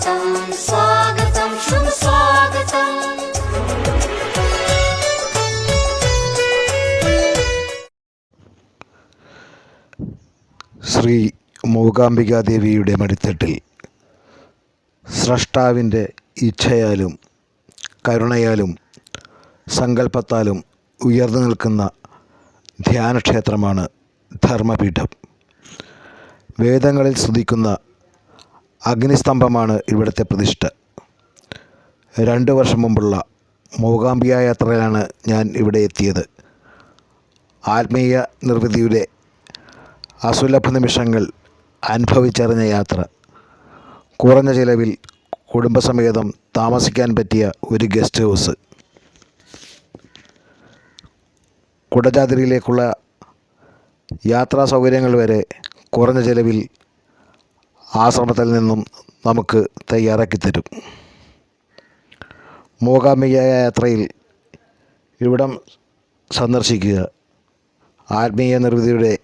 സ്വാഗതം സ്വാഗതം ശ്രീ മൂകാംബികാദേവിയുടെ മടിത്തട്ടിൽ സ്രഷ്ടാവിന്റെ ഇച്ഛയാലും കരുണയാലും സങ്കല്പത്താലും ഉയർന്നു നിൽക്കുന്ന ധ്യാനക്ഷേത്രമാണ് ധർമ്മപീഠം. വേദങ്ങളിൽ സ്തുതിക്കുന്ന അഗ്നിസ്തംഭമാണ് ഇവിടുത്തെ പ്രതിഷ്ഠ. രണ്ട് വർഷം മുമ്പുള്ള മൂകാംബിക യാത്രയിലാണ് ഞാൻ ഇവിടെ എത്തിയത്. ആത്മീയ നിർവൃതിയുടെ അസുലഭ നിമിഷങ്ങൾ അനുഭവിച്ചറിഞ്ഞ യാത്ര. കുറഞ്ഞ ചിലവിൽ കുടുംബസമേതം താമസിക്കാൻ പറ്റിയ ഒരു ഗസ്റ്റ് ഹൗസ്. കുടജാതിരിയിലേക്കുള്ള യാത്രാ സൗകര്യങ്ങൾ വരെ കുറഞ്ഞ ചിലവിൽ ആശ്രമത്തിൽ നിന്നും നമുക്ക് തയ്യാറാക്കി തരും. മൂകാംബിക യാത്രയിൽ ഇവിടം സന്ദർശിക്കുക. ആത്മീയ നിർവൃതിയുടെ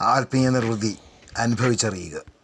ആത്മീയ നിർവൃതി അനുഭവിച്ചറിയുക.